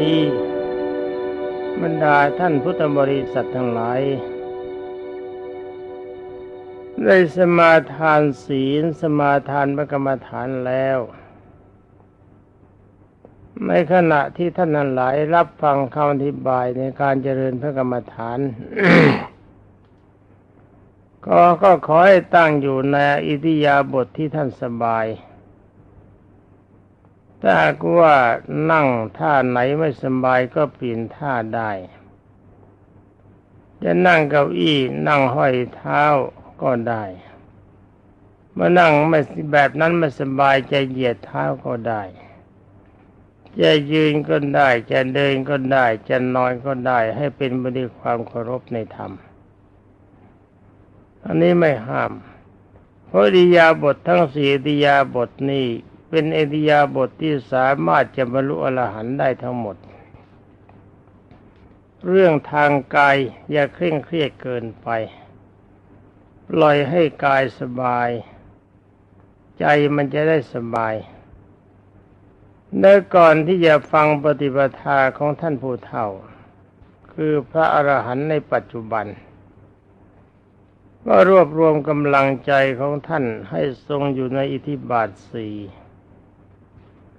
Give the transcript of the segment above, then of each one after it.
นี้ บรรดาท่านพุทธบริษัททั้งหลาย ได้สมาทานศีลสมาทานพระกรรมฐานแล้ว ในขณะที่ท่านนั้นหลายรับฟังคำอธิบายในการเจริญพระกรรมฐานก็ก็ขอให้ตั้งอยู่ในอิทิยาบทที่ท่านสบาย ถ้าหากว่านั่งท่าไหนไม่สบายก็เปลี่ยนท่าได้ จะนั่งเก้าอี้นั่งห้อยเท้าก็ได้เมื่อนั่งไม่แบบนั้นไม่สบายจะเหยียดเท้าก็ได้จะยืนก็ได้จะเดินก็ได้ จะนอนก็ได้ ให้เป็นไปด้วยความเคารพในธรรม อันนี้ไม่ห้าม เพราะอิยาบททั้งสี่อิยาบถนี้ เป็นเอิริยาบทที่สามารถจะบรรลุอรหันต์ได้ทั้งหมด เรื่องทางกายอย่าเคร่งเครียดเกินไป ปล่อยให้กายสบาย ใจมันจะได้สบายเนื่อก่อนที่จะฟังปฏิปทาของท่านผู้เฒ่า คือพระอรหันต์ในปัจจุบันก็รวบรวมกำลังใจของท่านให้ทรงอยู่ในอิทธิบาทสี่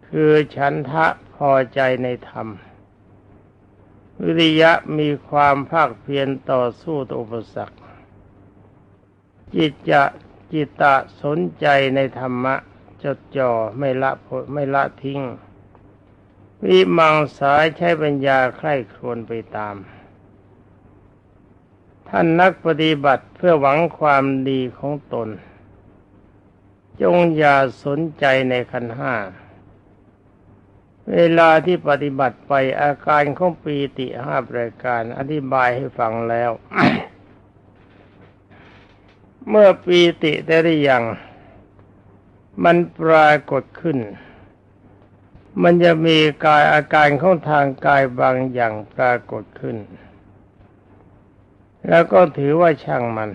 คือฉันทะพอใจในธรรม วิริยะมีความภาคเพียรต่อสู้ต่ออุปสรรค จิตจะจิตตะสนใจในธรรมะจดจ่อไม่ละไม่ละทิ้ง วิมังสายใช้ปัญญาใคร่ครวญไปตาม ท่านนักปฏิบัติเพื่อหวังความดีของตน จงอย่าสนใจในขันห้า เวลาที่ปฏิบัติไปอาการของปีติห้าประการอธิบายให้ฟังแล้ว เมื่อปีติได้หรือยัง มันปรากฏขึ้น มันจะมีกายอาการของทางกายบางอย่างปรากฏขึ้น แล้วก็ถือว่าช่างมัน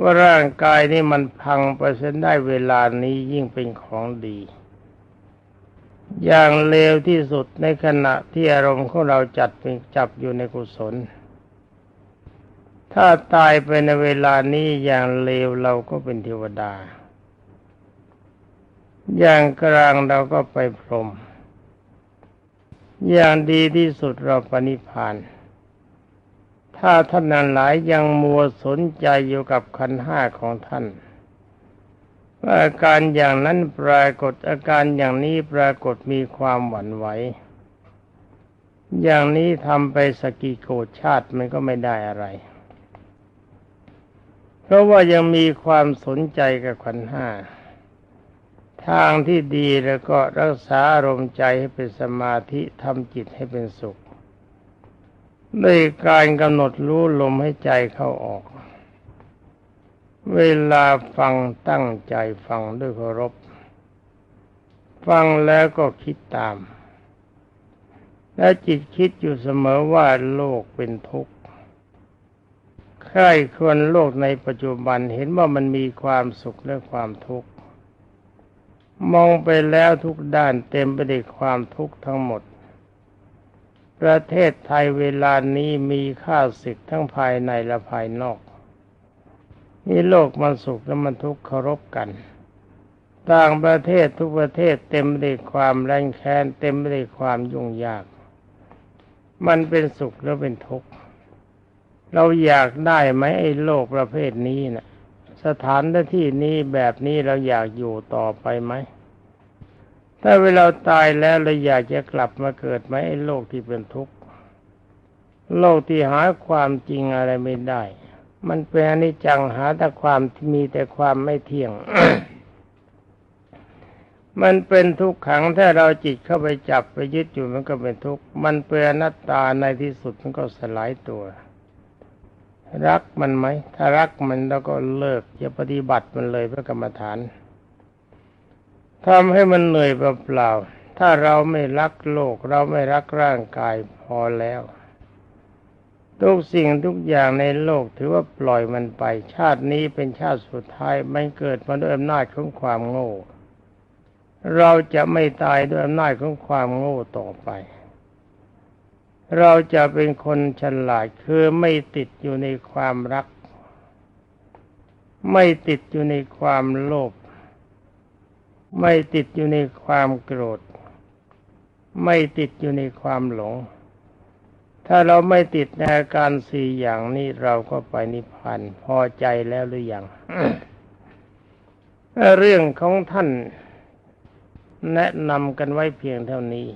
ว่าร่างกายนี้มันพังไปเส้นได้เวลานี้ยิ่งเป็นของดี อย่างเลวที่สุดในขณะที่อารมณ์ของเราจัดจับอยู่ในกุศล ถ้าตายไปในเวลานี้อย่างเลวเราก็เป็นเทวดา อย่างกลางเราก็ไปพรหมอย่างดีที่สุดเราปณิพานถ้าท่านนั้นหลายยังมัวสนใจอยู่กับขันห้าของท่าน อาการอย่างนั้นปรากฏอาการอย่างนี้ปรากฏมีความหวั่นไหว อย่างนี้ทำไปสกิโกชาติมันก็ไม่ได้อะไร เพราะว่ายังมีความสนใจกับขันห้า ทางที่ดีแล้วก็รักษาอารมณ์ใจให้เป็นสมาธิทำจิตให้เป็นสุขด้วยการกำหนดรู้ลมให้ใจเข้าออก เวลาฟังตั้งใจฟังด้วยเคารพ ฟังแล้วก็คิดตาม และจิตคิดอยู่เสมอว่าโลกเป็นทุกข์ใครควรโลกในปัจจุบันเห็นว่ามันมีความสุขและความทุกข์ มองไปแล้วทุกด้านเต็มไปด้วยความทุกข์ทั้งหมด ประเทศไทยเวลานี้มีข้าศึกทั้งภายในและภายนอก มีโลกมันสุขและมันทุกข์เคารพกัน ต่างประเทศทุกประเทศเต็มไปด้วยความแรงแค้นเต็มไปด้วยความยุ่งยาก มันเป็นสุขแล้วเป็นทุกข์เราอยากได้ไหมไอ้โลกประเภทนี้นะ่ะ สถานที่นี้แบบนี้เราอยากอยู่ต่อไปไหมถ้าเวลาตายแล้วเราอยากจะกลับมาเกิดไหมไอ้โลกที่เป็นทุกข์โลกที่หาความจริงอะไรไม่ได้ มันเป็นอนิจจังหาแต่ความที่มีแต่ความไม่เที่ยง มันเป็นทุกขังถ้าเราจิตเข้าไปจับไปยึดอยู่มันก็เป็นทุกข์ มันเป็นอนัตตาในที่สุดมันก็สลายตัว รักมันไหม ถ้ารักมันแล้วก็เลิกอย่าปฏิบัติมันเลยเพื่อกรรมฐานทำให้มันเหนื่อยเปล่าๆถ้าเราไม่รักโลก เราไม่รักร่างกายพอแล้ว ทุกสิ่งทุกอย่างในโลกถือว่าปล่อยมันไป ชาตินี้เป็นชาติสุดท้ายมันเกิดมาด้วยอำนาจของความโง่ เราจะไม่ตายด้วยอำนาจของความโง่ต่อไป เราจะเป็นคนฉลาดคือไม่ติดอยู่ในความรัก ไม่ติดอยู่ในความโลภไม่ติดอยู่ในความโกรธ ไม่ติดอยู่ในความหลง ถ้าเราไม่ติดในอาการสี่อย่างนี้เราก็ไปนิพพานพอใจแล้วหรือยังเรื่องของท่านแนะนำกันไว้เพียงเท่านี้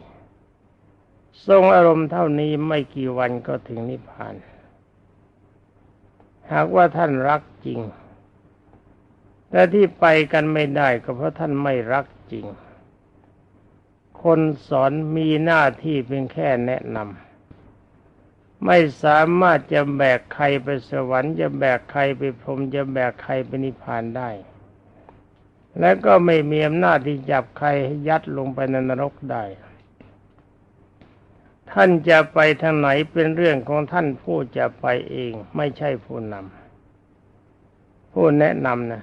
ทรงอารมณ์เท่านี้ไม่กี่วันก็ถึงนิพพาน หากว่าท่านรักจริง แต่ที่ไปกันไม่ได้ก็เพราะท่านไม่รักจริง คนสอนมีหน้าที่เพียงแค่แนะนำ ไม่สามารถจะแบกใครไปสวรรค์จะแบกใครไปพรมจะแบกใครไปนิพพานได้ และก็ไม่มีอำนาจที่จับใครให้ยัดลงไปในนรกได้ ท่านจะไปทางไหนเป็นเรื่องของท่านผู้จะไปเองไม่ใช่ผู้นำผู้แนะนำนะ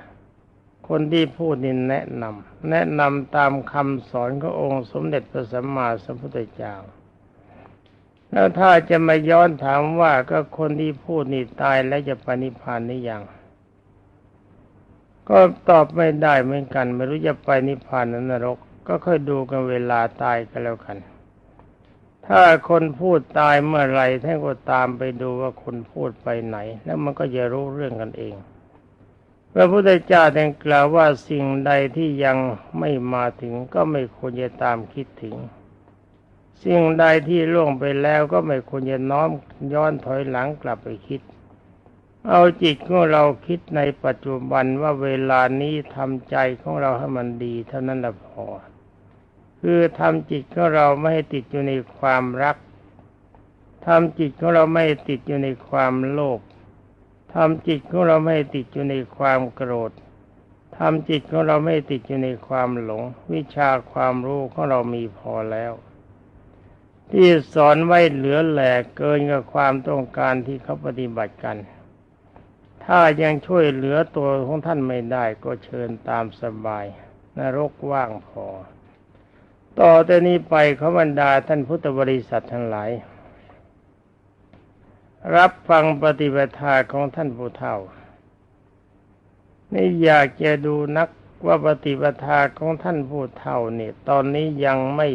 คนที่พูดนี่แนะนำแนะนำตามคำสอนขององค์สมเด็จพระสัมมาสัมพุทธเจ้า แล้วถ้าจะมาย้อนถามว่าก็คนที่พูดนี่ตายแล้วจะปณิพานนี่ยังก็ตอบไม่ได้เหมือนกัน ไม่รู้จะไปนิพพานนรก ก็ค่อยดูกันเวลาตายกันแล้วกัน ถ้าคนพูดตายเมื่อไรท่านก็ตามไปดูว่าคนพูดไปไหน แล้วมันก็จะรู้เรื่องกันเองพระพุทธเจ้าแต่กล่าวว่าสิ่งใดที่ยังไม่มาถึงก็ไม่ควรจะตามคิดถึง สิ่งใดที่ล่วงไปแล้วก็ไม่ควรจะน้อมย้อนถอยหลังกลับไปคิด เอาจิตของเราคิดในปัจจุบันว่าเวลานี้ทำใจของเราให้มันดี เท่านั้นละพอ คือทำจิตของเราไม่ให้ติดอยู่ในความรักทำจิตของเราไม่ติดอยู่ในความโลภทำจิตของเราไม่ติดอยู่ในความโกรธทำจิตของเราไม่ติดอยู่ในความหลง วิชาความรู้ของเรามีพอแล้ว ที่สอนไว้เหลือแหลกเกินกับความต้องการที่เขาปฏิบัติกัน ถ้ายังช่วยเหลือตัวของท่านไม่ได้ก็เชิญตามสบาย นรกว่างพอ ต่อแต่นี้ไปขบรรดาท่านพุทธบริษัททั้งหลาย รับฟังปฏิบัติของท่านผู้เฒ่า นี่อยากจะดูนักว่าปฏิบัติของท่านผู้เฒ่าเนี่ยตอนนี้ยังไม่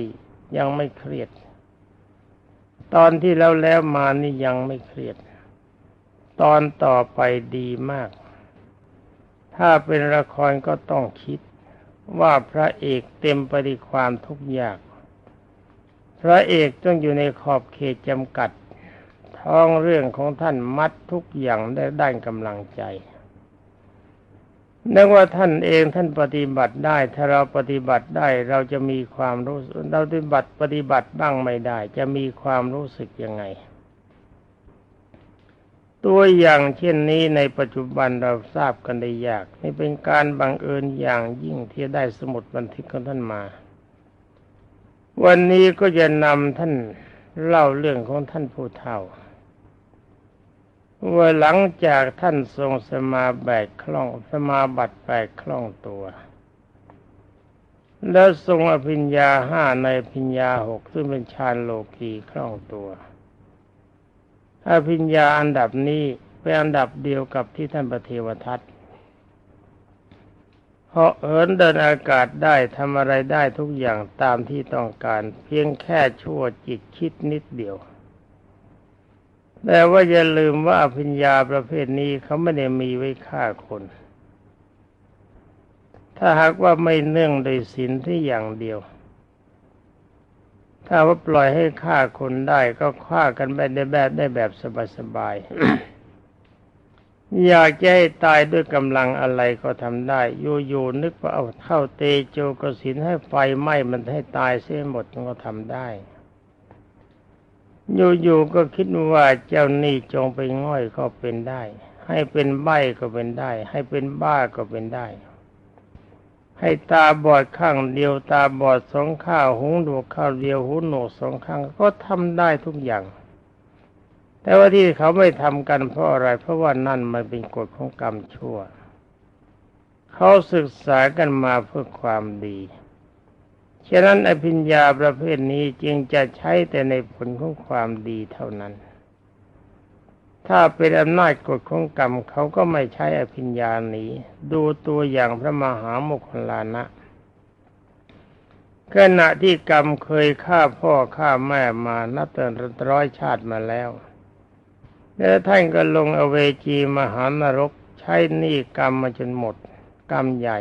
ยังไม่เครียด ตอนที่แล้วแล้วมานี่ยังไม่เครียด ตอนต่อไปดีมาก ถ้าเป็นละครก็ต้องคิด ว่าพระเอกเต็มไปด้วยความทุกข์ยาก พระเอกต้องอยู่ในขอบเขตจำกัด ท้องเรื่องของท่านมัดทุกอย่างได้ด้านกำลังใจ นึกว่าท่านเองท่านปฏิบัติได้ ถ้าเราปฏิบัติได้เราจะมีความรู้เราปฏิบัติปฏิบัติบ้างไม่ได้ จะมีความรู้สึกยังไง ตัวอย่างเช่นนี้ในปัจจุบันเราทราบกันได้ยากนี่เป็นการบังเอิญอย่างยิ่งที่ได้สมุดบันทึกของท่านมา วันนี้ก็จะนำท่านเล่าเรื่องของท่านผู้เฒ่า ว่าหลังจากท่านทรงสมาแบกคล่อง สมาบัติแบกคล่องตัว แล้วทรงอภิญญาห้าในภิญญาหกซึ่งเป็นฌานโลกีคล่องตัวอภิญญาอันดับนี้เป็นอันดับเดียวกับที่ท่านพระเทวทัตเพราะเอินเดินอากาศได้ทำอะไรได้ทุกอย่างตามที่ต้องการ เพียงแค่ชั่วจิตคิดนิดเดียว แต่ว่าอย่าลืมว่าอภิญญาประเภทนี้เขาไม่ได้มีไว้ฆ่าคน ถ้าหากว่าไม่เนื่องโดยศีลที่อย่างเดียว ถ้าว่าปล่อยให้ฆ่าคนได้ก็ฆ่ากันไปได้แบบได้แบบสบายๆ อยากจะให้ตายด้วยกำลังอะไรก็ทำได้อยู่ๆนึกว่าเอาเข้าเตโจกสินให้ไฟไหม้มันให้ตายเสียหมดก็ทำได้ อยู่ๆก็คิดว่าเจ้านี่จงไปง่อยก็เป็นได้ ให้เป็นใบก็เป็นได้ ให้เป็นบ้าก็เป็นได้ ให้ตาบอดข้างเดียวตาบอดสองข้างหูหนวกข้างเดียวหูหนวกสองข้างก็ทำได้ทุกอย่าง แต่ว่าที่เขาไม่ทำกันเพราะอะไร เพราะว่านั่นมันเป็นกฎของกรรมชั่ว เขาศึกษากันมาเพื่อความดี ฉะนั้นอภิญญาประเภทนี้จึงจะใช้แต่ในผลของความดีเท่านั้น ถ้าเป็นอำนาจกฎของกรรมเขาก็ไม่ใช้อภิญญานี้ ดูตัวอย่างพระมหาโมคคลานะขณะที่กรรมเคยฆ่าพ่อฆ่าแม่มานับแต่ร้อยชาติมาแล้วแล้วท่านก็ลงอเวจีมหานรกใช้หนี้กรรมมาจนหมด กรรมใหญ่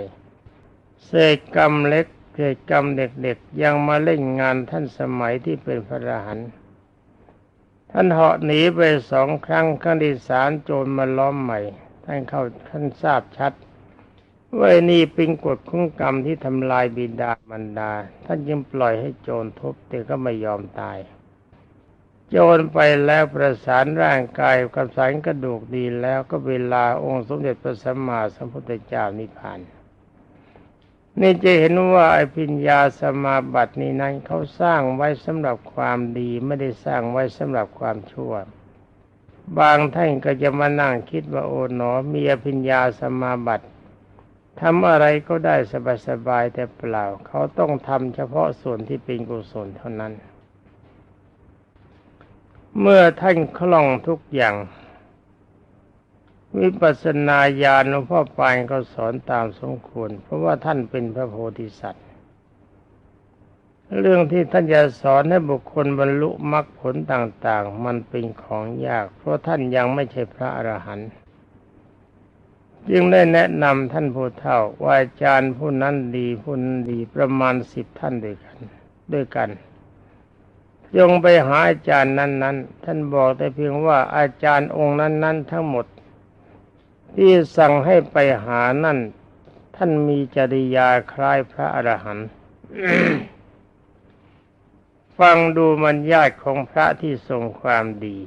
เศษกรรมเล็ก เศษกรรมเด็กๆ ยังมาเล่นงานท่านสมัยที่เป็นพระอรหันต์ท่านเหาะหนีไปสองครั้งครั้งที่สามโจรมาล้อมใหม่ ท่านเข้าท่านทราบชัดว่านี่เป็นกฎของกรรมที่ทำลายบิดามารดา ท่านยังปล่อยให้โจรทุบแต่ก็ไม่ยอมตาย โจรไปแล้วประสานร่างกายกับสารกระดูกดีแล้วก็เวลาองค์สมเด็จพระสัมมาสัมพุทธเจ้านิพพาน นี่จะเห็นว่าไอพิญญาสมาบัตินี้นั้นเขาสร้างไว้สำหรับความดีไม่ได้สร้างไว้สำหรับความชั่ว บางท่านก็จะมานั่งคิดว่าโอ๋หนอมีอภิญญาสมาบัติทำอะไรก็ได้สบายๆแต่เปล่า เขาต้องทำเฉพาะส่วนที่เป็นกุศลเท่านั้น เมื่อท่านคล่องทุกอย่าง วิปัสสนาญาณหลวงพ่อปานก็สอนตามสมควร เพราะว่าท่านเป็นพระโพธิสัตว์ เรื่องที่ท่านจะสอนให้บุคคลบรรลุมรรคผลต่างๆ มันเป็นของยาก เพราะท่านยังไม่ใช่พระอรหันต์จึงได้แนะนำท่านผู้เฒ่าว่าอาจารย์ผู้นั้นดีผู้นั้นดีประมาณสิบท่านด้วยกัน ด้วยกันจงไปหาอาจารย์นั้น ๆ ท่านบอกแต่เพียงว่าอาจารย์องค์นั้น ๆ ทั้งหมด ที่สั่งให้ไปหานั่น ท่านมีจริยาคล้ายพระอรหันต์ฟังดูมันญาติของพระที่ทรงความดี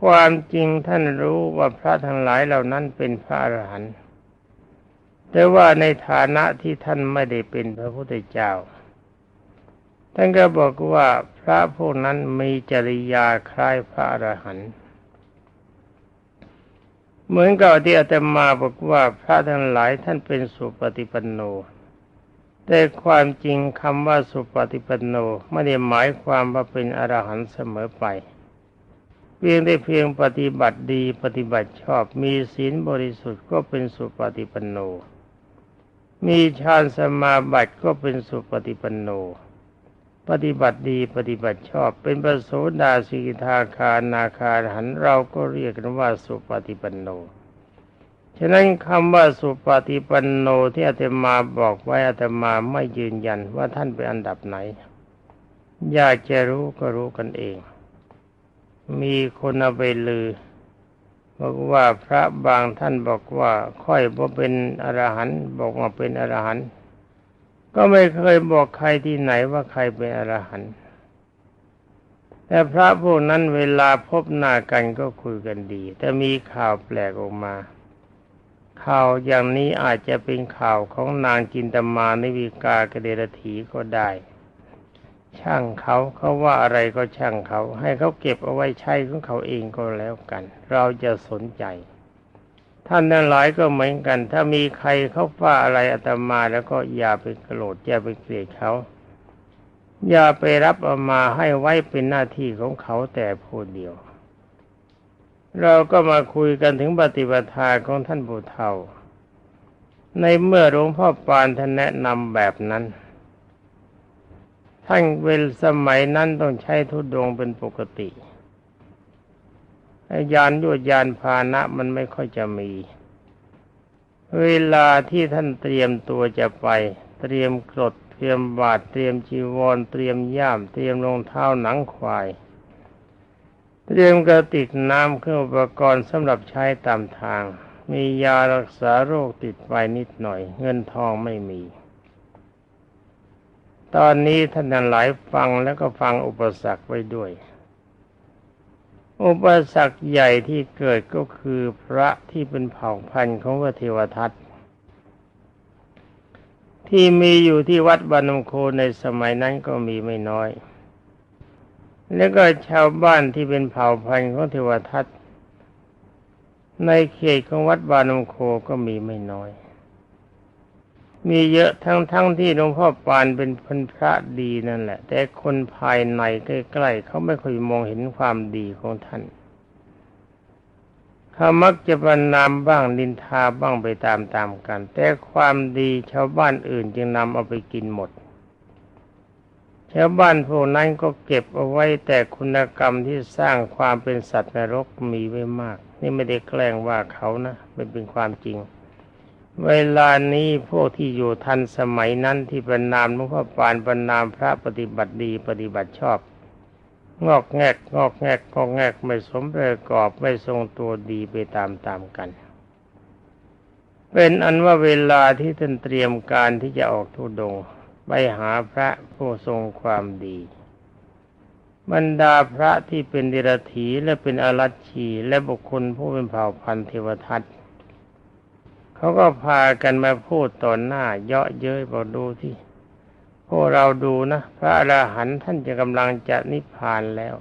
ความจริงท่านรู้ว่าพระทั้งหลายเหล่านั้นเป็นพระอรหันต์แต่ว่าในฐานะที่ท่านไม่ได้เป็นพระพุทธเจ้า ท่านก็บอกว่าพระพวกนั้นมีจริยาคล้ายพระอรหันต์ เหมือนกับที่อาตมาบอกว่าพระทั้งหลายท่านเป็นสุปฏิปันโน แต่ความจริงคำว่าสุปฏิปันโนไม่ได้หมายความว่าเป็นอรหันต์เสมอไป เพียงได้เพียงปฏิบัติดีปฏิบัติชอบมีศีลบริสุทธิ์ก็เป็นสุปฏิปันโน มีฌานสมาบัติก็เป็นสุปฏิปันโน ปฏิบัติดีปฏิบัติชอบ เป็นประโสดาสีทาคานาคาหันเราก็เรียกกันว่าสุปฏิปันโน ฉะนั้นคำว่าสุปฏิปันโนที่อาตมาบอกไว้อาตมาไม่ยืนยันว่าท่านเป็นอันดับไหน อยากจะรู้ก็รู้กันเอง มีคนเอาไปลือบอกว่าพระบางท่านบอกว่าค่อยว่าเป็นอรหันต์บอกว่าเป็นอรหันต์ ก็ไม่เคยบอกใครที่ไหนว่าใครเป็นอรหันต์แต่พระพวกนั้นเวลาพบหน้ากันก็คุยกันดี แต่มีข่าวแปลกออกมา ข่าวอย่างนี้อาจจะเป็นข่าวของนางจินตมานวิกากเดรถีก็ได้ ช่างเขาเขาว่าอะไรก็ช่างเขา ให้เขาเก็บเอาไว้ใช้ของเขาเองก็แล้วกัน เราจะสนใจ ท่านนั้นหลายก็เหมือนกัน ถ้ามีใครเขาว่าอะไรอาตมาแล้วก็อย่าไปโกรธอย่าไปเกลียดเขา อย่าไปรับเอามาให้ไว้เป็นหน้าที่ของเขาแต่ผู้เดียว เราก็มาคุยกันถึงปฏิบัติของท่านผู้เฒ่าในเมื่อหลวงพ่อปานท่านแนะนำแบบนั้น ท่านเวลสมัยนั้นต้องใช้ทุดงเป็นปกติ ยานยวดยานพาหนะมันไม่ค่อยจะมี เวลาที่ท่านเตรียมตัวจะไป เตรียมกรดเตรียมบาทเตรียมจีวร เตรียมย่าม เตรียมรองเท้าหนังควาย เตรียมกระติกน้ำเครื่องอุปกรณ์สำหรับใช้ตามทาง มียารักษาโรคติดไปนิดหน่อย เงินทองไม่มี ตอนนี้ท่านหลายฟังแล้วก็ฟังอุปสรรคไว้ด้วย อุปสรรคใหญ่ที่เกิดก็คือพระที่เป็นเผ่าพันธุ์ของพระเทวทัตที่มีอยู่ที่วัดบานมโคในสมัยนั้นก็มีไม่น้อย แล้วก็ชาวบ้านที่เป็นเผ่าพันธุ์ของเทวทัตในเขตของวัดบานมโคก็มีไม่น้อย มีเยอะทั้งทั้งที่หลวงพ่อปานเป็นพนพระดีนั่นแหละ แต่คนภายในใกล้ๆเขาไม่ค่อยมองเห็นความดีของท่านเขามักจะบรรนามบ้างนินทาบ้างไปตามๆกัน แต่ความดีชาวบ้านอื่นจึงนำเอาไปกินหมดชาวบ้านพวกนั้นก็เก็บเอาไว้แต่คุณกรรมที่สร้างความเป็นสัตว์นรกมีไว้มาก นี่ไม่ได้แกล้งว่าเขานะมันเป็นความจริง เวลานี้พวกที่อยู่ทันสมัยนั้นที่ประนามหลวงพ่อปานประนามพระปฏิบัติดีปฏิบัติชอบ งอกแงกงอกแงกงอกแงกไม่สมประกอบไม่ทรงตัวดีไปตามตามกัน เป็นอันว่าเวลาที่ท่านเตรียมการที่จะออกทุดงไปหาพระผู้ทรงความดี บรรดาพระที่เป็นเดรัจฉีและเป็นอรัชชีและบุคคลผู้เป็นเผ่าพันธุ์เทวทัต เขาก็พากันมาพูดต่อหน้า เยาะเย้ยบอกดูที่พวกเราดูนะ พระอรหันต์ท่านจะกำลังจะนิพพานแล้ว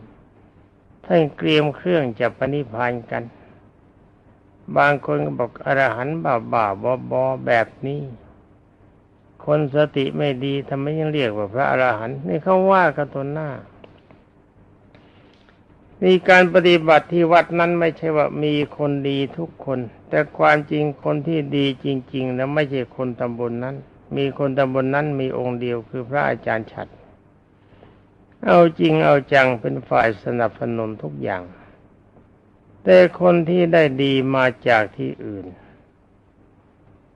ท่านเตรียมเครื่องจะปนิพพานกัน บางคนก็บอกอรหันต์บ้าบ้าบอบอแบบนี้ คนสติไม่ดีทำไมยังเรียกว่าพระอรหันต์นี่เขาว่ากันตนหน้า มีการปฏิบัติที่วัดนั้นไม่ใช่ว่ามีคนดีทุกคน แต่ความจริงคนที่ดีจริงๆแล้วไม่ใช่คนตำบลนนั้น มีคนตำบลนนั้นมีองค์เดียวคือพระอาจารย์ฉัด เอาจริงเอาจังเป็นฝ่ายสนับสนุนทุกอย่าง แต่คนที่ได้ดีมาจากที่อื่น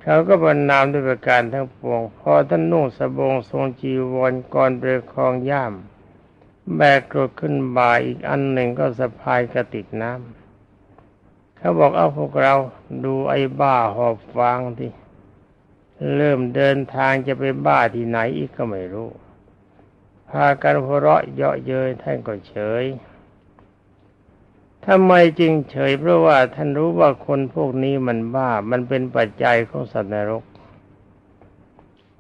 เขาก็บรรนามด้วยประการทั้งปวง พอท่านนุ่งสบงทรงจีวรก่อนเปรคองย่าม แบกกรดขึ้นบ่าอีกอันหนึ่งก็สะพายกระติกน้ำเขาบอกเอาพวกเราดูไอ้บ้าหอบฟางที่เริ่มเดินทางจะไปบ้าที่ไหนอีกก็ไม่รู้ พากันหัวเราะเยาะเย้ยท่านก็เฉยทำไมจึงเฉยเพราะว่าท่านรู้ว่าคนพวกนี้มันบ้า มันเป็นปัจจัยของสัตว์นรก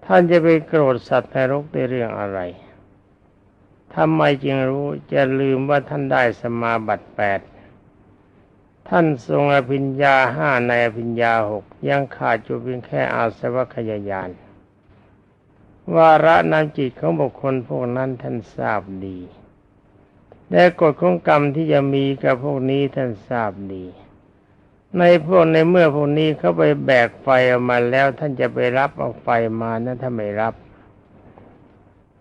ท่านจะไปโกรธสัตว์นรกในเรื่องอะไร ทำไมจึงรู้จะลืมว่าท่านได้สมาบัติแปดท่านทรงอภิญญาห้าในอภิญญาหกยังขาดอยู่เพียงแค่อาสวัคยายานวาระนามจิตของบุคคลพวกนั้นท่านทราบดีและกฎของกรรมที่จะมีกับพวกนี้ท่านทราบดี ในพวกในเมื่อพวกนี้เขาไปแบกไฟออกมาแล้วท่านจะไปรับเอาไฟมานั้นถ้าไม่รับ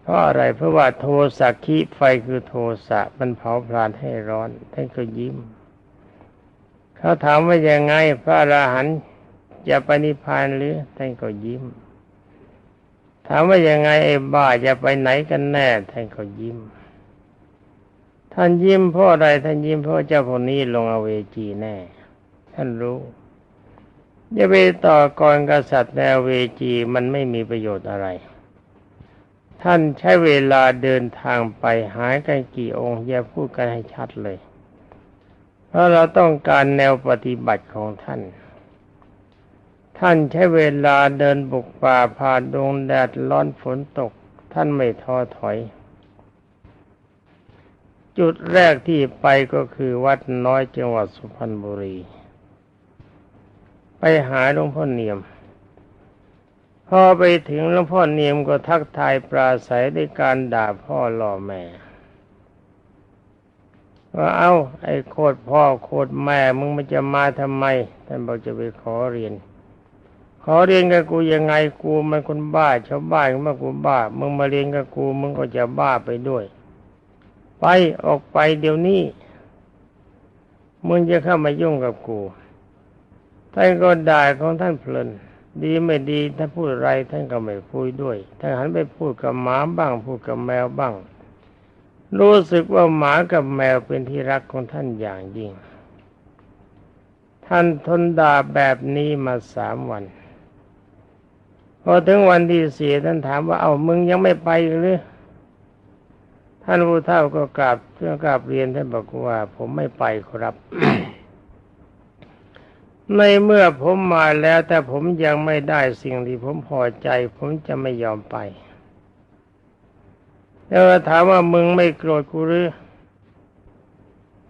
เพราะอะไรเพราะว่าโทสักขิไฟคือโทสะมันเผาพลานให้ร้อน ท่านก็ยิ้ม เขาถามว่ายังไง พระอรหันต์จะไปนิพพานหรือท่านก็ยิ้ม ถามว่ายังไงไอ้บ้าจะไปไหนกันแน่ ท่านก็ยิ้ม ท่านยิ้มเพราะอะไรท่านยิ้มเพราะเจ้าพวกนี้ลงอเวจีแน่ ท่านรู้จะไปต่อกรกษัตริย์ในอเวจีมันไม่มีประโยชน์อะไร ท่านใช้เวลาเดินทางไปหายกันกี่องค์อย่าพูดกันให้ชัดเลย เพราะเราต้องการแนวปฏิบัติของท่าน ท่านใช้เวลาเดินบุกป่าผ่านดงแดดร้อนฝนตก ท่านไม่ท้อถอย จุดแรกที่ไปก็คือวัดน้อยจังหวัดสุพรรณบุรี ไปหาหลวงพ่อเนียม พอไปถึงหลวงพ่อเนียมก็ทักทายปราศัยด้วยการด่าพ่อล่อแม่ว่าเอา้า ไอ้โคตรพ่อโคตรแม่มึงมันจะมาทำไมท่านบอกจะไปขอเรียน ขอเรียนกับกูยังไงกูมันคนบ้าชาวบ้านมากูบ้า มึงมาเรียนกับกูมึงก็จะบ้าไปด้วย ไปออกไปเดี๋ยวนี้มึงจะเข้ามายุ่งกับกูท่านก็ด่าของท่านเพลิน ดีไม่ดีท่านพูดอะไรท่านก็ไม่พูดด้วยท่านหันไปพูดกับหมาบ้าง พูดกับแมวบ้าง รู้สึกว่าหมากับแมวเป็นที่รักของท่านอย่างยิ่ง ท่านทนด่าแบบนี้มาสามวันพอถึงวันที่สี่ท่านถามว่าเอามึงยังไม่ไปหรือท่านผู้เฒ่าก็กราบเพื่อกราบเรียนท่านบอกว่า ผมไม่ไปครับ ในเมื่อผมมาแล้วแต่ผมยังไม่ได้สิ่งที่ผมพอใจ ผมจะไม่ยอมไปแล้วถามว่ามึงไม่โกรธกูหรือ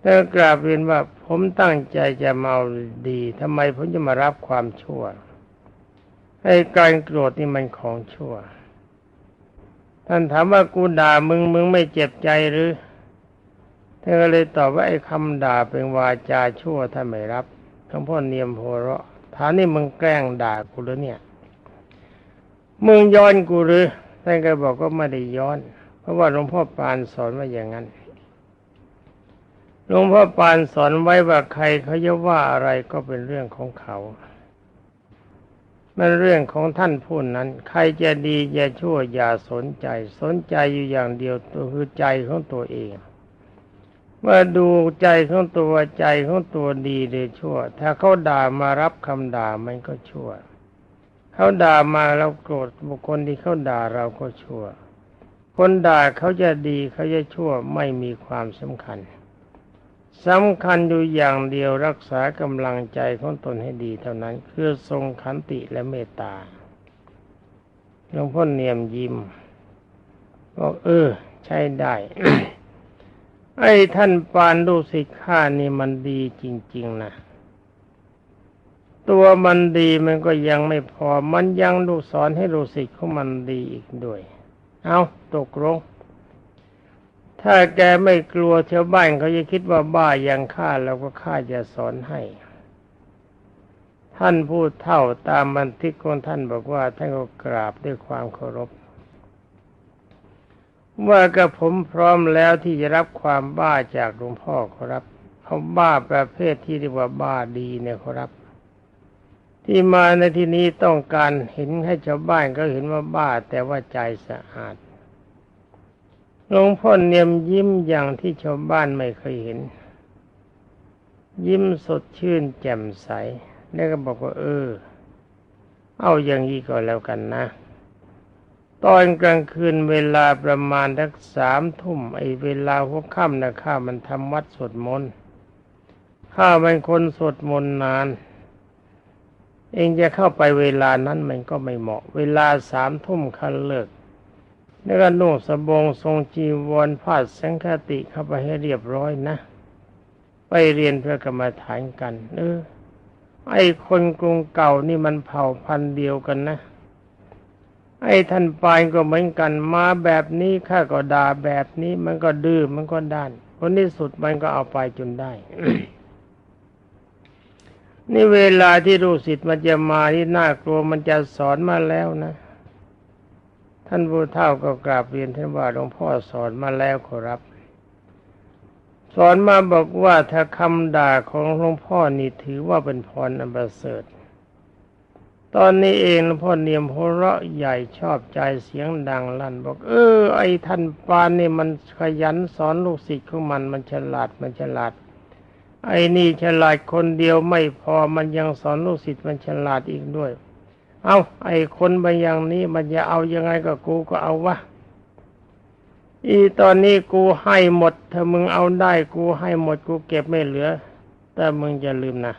แล้วกราบเรียนว่าผมตั้งใจจะมาดีทำไมผมจะมารับความชั่วไอ้การโกรธนี่มันของชั่ว ท่านถามว่ากูด่ามึงมึงไม่เจ็บใจหรือท่านก็เลยตอบว่าไอ้คำด่าเป็นวาจาชั่วท่านไม่รับ หลวงพ่อเนียมโพเราะถามนี่มึงแกล้งด่ากูหรือเนี่ย มึงย้อนกูหรือท่านก็บอกว่าไม่ได้ย้อน เพราะว่าหลวงพ่อปานสอนว่าอย่างนั้นหลวงพ่อปานสอนไว้ว่าใครเขาจะว่าอะไรก็เป็นเรื่องของเขามันเรื่องของท่านผู้นั้น ใครจะดีจะชั่วอย่าสนใจ สนใจอยู่อย่างเดียวตัวคือใจของตัวเอง เมื่อดูใจของตัวใจของตัวดีหรือชั่ว ถ้าเขาด่ามารับคำด่ามันก็ชั่ว เขาด่ามาเราโกรธบุคคลที่เขาด่าเราก็ชั่ว คนด่าเขาจะดีเขาจะชั่วไม่มีความสำคัญสำคัญอยู่อย่างเดียวรักษากำลังใจของตนให้ดีเท่านั้น คือทรงขันติและเมตตาหลวงพ่อเนียมยิ้มบอกเออ ใช่ได้ ไอ้ท่านปานดูสิข้านี่มันดีจริง ๆ นะ ตัวมันดีมันก็ยังไม่พอ มันยังดูสอนให้รู้สิของมันดีอีกด้วย เอาตกลงถ้าแกไม่กลัวชาวบ้านเขาจะคิดว่าบ้าอย่างข้าเราก็ข้าจะสอนให้ ท่านพูดเท่าตามบันทึกของท่านบอกว่าท่านก็กราบด้วยความเคารพ ว่ากับผมพร้อมแล้วที่จะรับความบ้าจากหลวงพ่อครับเขาบ้าประเภทที่เรียกว่าบ้าดีเนี่ยครับ ที่มาในที่นี้ต้องการเห็นให้ชาวบ้านก็เห็นว่าบ้าแต่ว่าใจสะอาดหลวงพ่อเนียมยิ้มอย่างที่ชาวบ้านไม่เคยเห็น ยิ้มสดชื่นแจ่มใส แล้วก็บอกว่า เออ เอาอย่างนี้ก็แล้วกันนะ ตอนกลางคืนเวลาประมาณทักสามทุ่มไอ้เวลาหัวค่ำนะข้ามันทำวัดสวดมนต์ข้าเป็นคนสวดมนต์นาน เองจะเข้าไปเวลานั้นมันก็ไม่เหมาะ เวลาสามทุ่มคันเลิกแล้วก็นุ่งสบงทรงจีวรผ้าสังฆติเข้าไปให้เรียบร้อยนะ ไปเรียนเพื่อกรรมฐานกัน เออไอ้คนกรุงเก่านี่มันเผ่าพันธุ์เดียวกันนะ ไอ้ท่านปายก็เหมือนกันมาแบบนี้ข้าก็ด่าแบบนี้มันก็ดื้อมันก็ด้านผลที่สุดมันก็เอาไปจนได้นี่เวลาที่รู้สิทธิ์มันจะมาที่น่ากลัวมันจะสอนมาแล้วนะ ท่านผู้เฒ่าก็กราบเรียนท่านว่าหลวงพ่อสอนมาแล้วขอรับ สอนมาบอกว่าถ้าคำด่าของหลวงพ่อนี่ถือว่าเป็นพรอันประเสริฐ ตอนนี้เองหลวงพ่อเนียมโหเราะใหญ่ชอบใจเสียงดังลั่น บอก เออ ไอ้ท่านปานนี่มันขยันสอนลูกศิษย์ของมันมันฉลาดมันฉลาด ไอ้นี่ฉลาดคนเดียวไม่พอมันยังสอนลูกศิษย์มันฉลาดอีกด้วย เอาไอ้คนไปอย่างนี้มันจะเอายังไงก็กูก็เอาวะอีตอนนี้กูให้หมด ถ้ามึงเอาได้กูให้หมดกูเก็บไม่เหลือ แต่มึงอย่าลืมนะ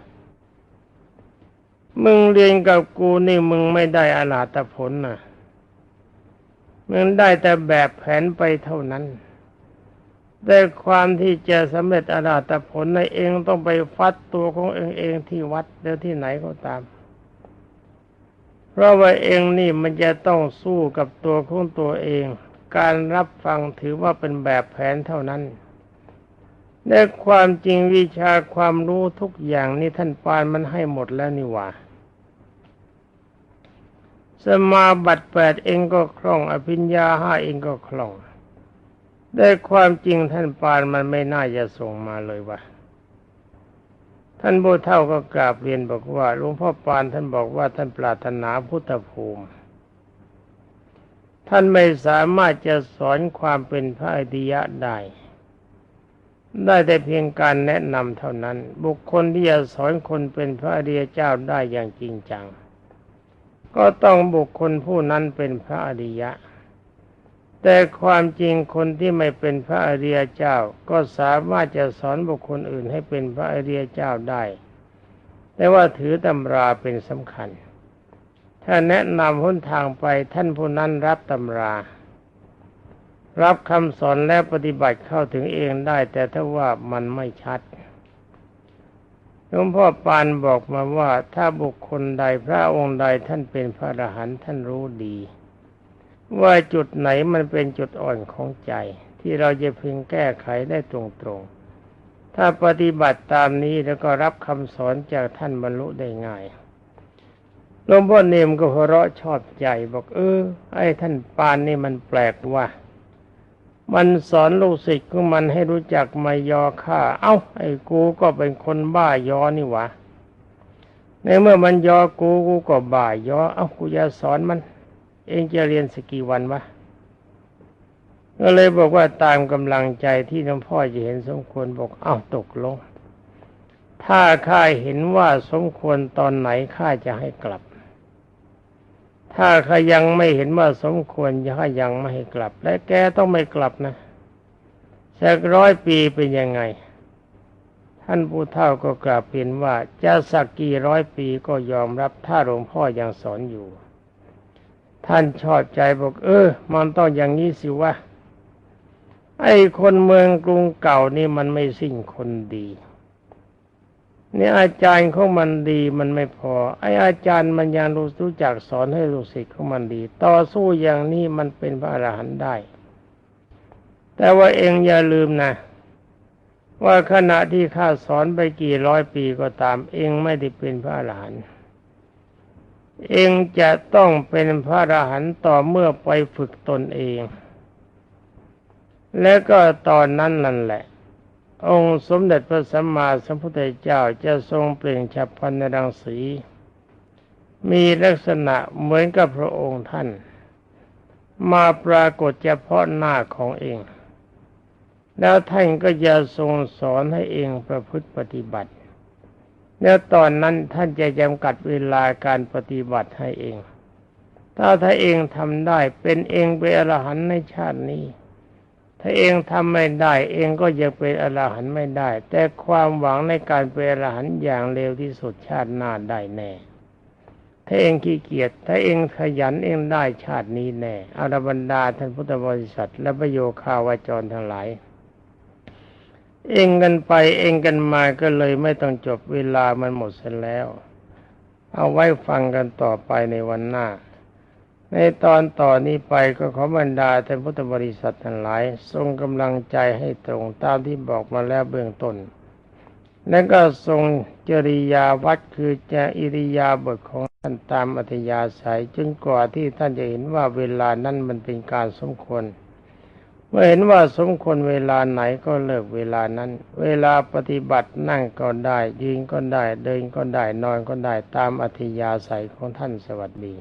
มึงเรียนกับกูนี่มึงไม่ได้อาลาตผลนะมึงได้แต่แบบแผนไปเท่านั้น แต่ความที่จะสำเร็จอาลาตผลในเองต้องไปฟัดตัวของเองเองที่วัดหรือที่ไหนก็ตาม เพราะว่าเองนี่มันจะต้องสู้กับตัวของตัวเอง การรับฟังถือว่าเป็นแบบแผนเท่านั้นในความจริงวิชาความรู้ทุกอย่างนี่ท่านปานมันให้หมดแล้วนี่หว่า สมาบัติแปดเองก็คล่อง อภิญญาห้าเองก็คล่อง ได้ความจริงท่านปานมันไม่น่าจะส่งมาเลยวะท่านโบเท่าก็กราบเรียนบอกว่าหลวงพ่อปานท่านบอกว่าท่านปรารถนาพุทธภูมิ ท่านไม่สามารถจะสอนความเป็นพระอริยะได้ ได้แต่เพียงการแนะนำเท่านั้น บุคคลที่จะสอนคนเป็นพระอริยเจ้าได้อย่างจริงจัง ก็ต้องบุคคลผู้นั้นเป็นพระอริยะ แต่ความจริงคนที่ไม่เป็นพระอริยเจ้า ก็สามารถจะสอนบุคคลอื่นให้เป็นพระอริยเจ้าได้ แต่ว่าถือตำราเป็นสำคัญ ถ้าแนะนำหนทางไปท่านผู้นั้นรับตำรารับคำสอนและปฏิบัติเข้าถึงเองได้ แต่ถ้าว่ามันไม่ชัด หลวงพ่อปานบอกมาว่า ถ้าบุคคลใดพระองค์ใดท่านเป็นพระอรหันต์ท่านรู้ดี ว่าจุดไหนมันเป็นจุดอ่อนของใจ ที่เราจะพึงแก้ไขได้ตรงๆ ถ้าปฏิบัติตามนี้แล้วก็รับคำสอนจากท่านบรรลุได้ง่ายหลวงพ่อเนมก็หัวเราะชอบใจบอกเออ ไอ้ท่านปานนี่มันแปลกว่า มันสอนลูกศิษย์ของมันให้รู้จักมายอข้าเอ้า ไอ้กูก็เป็นคนบ้ายอนี่หวะ ในเมื่อมันยอกูกูก็บ่ายยอเอ้ากูจะสอนมัน เองจะเรียนสกกี่วันวะก็เลยบอกว่าตามกำลังใจที่หลวงพ่อจะเห็นสมควรบอก เอ้าตกลง ถ้าข้าเห็นว่าสมควรตอนไหนข้าจะให้กลับ ถ้าข้ายังไม่เห็นว่าสมควรข้ายังไม่ให้กลับ และแกต้องไม่กลับนะสักร้อยปีเป็นยังไง ท่านผู้เฒ่าก็กราบเปลี่ยนว่าจะสักกี่ร้อยปีก็ยอมรับถ้าหลวงพ่อยังสอนอยู่ ท่านชอบใจบอก เออ มันต้องอย่างนี้สิวะไอ้คนเมืองกรุงเก่านี่มันไม่สิ้นคนดี เนี่ยอาจารย์ของมันดีมันไม่พอ ไออาจารย์มันยังรู้รู้จักสอนให้ลูกศิษย์ของมันดี ต่อสู้อย่างนี้มันเป็นพระอรหันต์ได้ แต่ว่าเองอย่าลืมนะ ว่าขณะที่ข้าสอนไปกี่ร้อยปีก็ตาม เองไม่ได้เป็นพระอรหันต์เองจะต้องเป็นพระอรหันต์ต่อเมื่อไปฝึกตนเอง และก็ตอนนั้นนั่นแหละ องค์สมเด็จพระสัมมาสัมพุทธเจ้าจะทรงเปล่งฉับพันในรังสี มีลักษณะเหมือนกับพระองค์ท่าน มาปรากฏเฉพาะหน้าของเอง แล้วท่านก็จะทรงสอนให้เองประพฤติปฏิบัติแล้วตอนนั้นท่านจะจำกัดเวลาการปฏิบัติให้เอง ถ้าถ้าเองทำได้เป็นเองเป็นอรหันในชาตินี้ ถ้าเองทำไม่ได้เองก็ยังเป็นอรหันต์ไม่ได้ แต่ความหวังในการเป็นอรหันต์อย่างเร็วที่สุดชาติหน้าได้แน่ ถ้าเองขี้เกียจถ้าเองขยันเองได้ชาตินี้แน่อรบรรดาท่านพุทธบริษัท และประโยคาวาจรทั้งหลาย เองกันไปเองกันมาก็เลยไม่ต้องจบเวลามันหมดเสียแล้ว เอาไว้ฟังกันต่อไปในวันหน้า ในตอนต่อนนี้ไปก็ขอบรรดาท่านพุทธบริษัททั้งหลาย ทรงกำลังใจให้ตรงตามที่บอกมาแล้วเบื้องต้น และก็ทรงจริยาวัดคือจะอิริยาบถของท่านตามอัธยาศัยจนกว่าที่ท่านจะเห็นว่าเวลานั้นมันเป็นการสมควรเมื่อเห็นว่าสมควรเวลาไหนก็เลิกเวลานั้น เวลาปฏิบัตินั่งก็ได้ยืนก็ได้เดินก็ได้นอนก็ได้ตามอัธยาศัยของท่านสวัสดี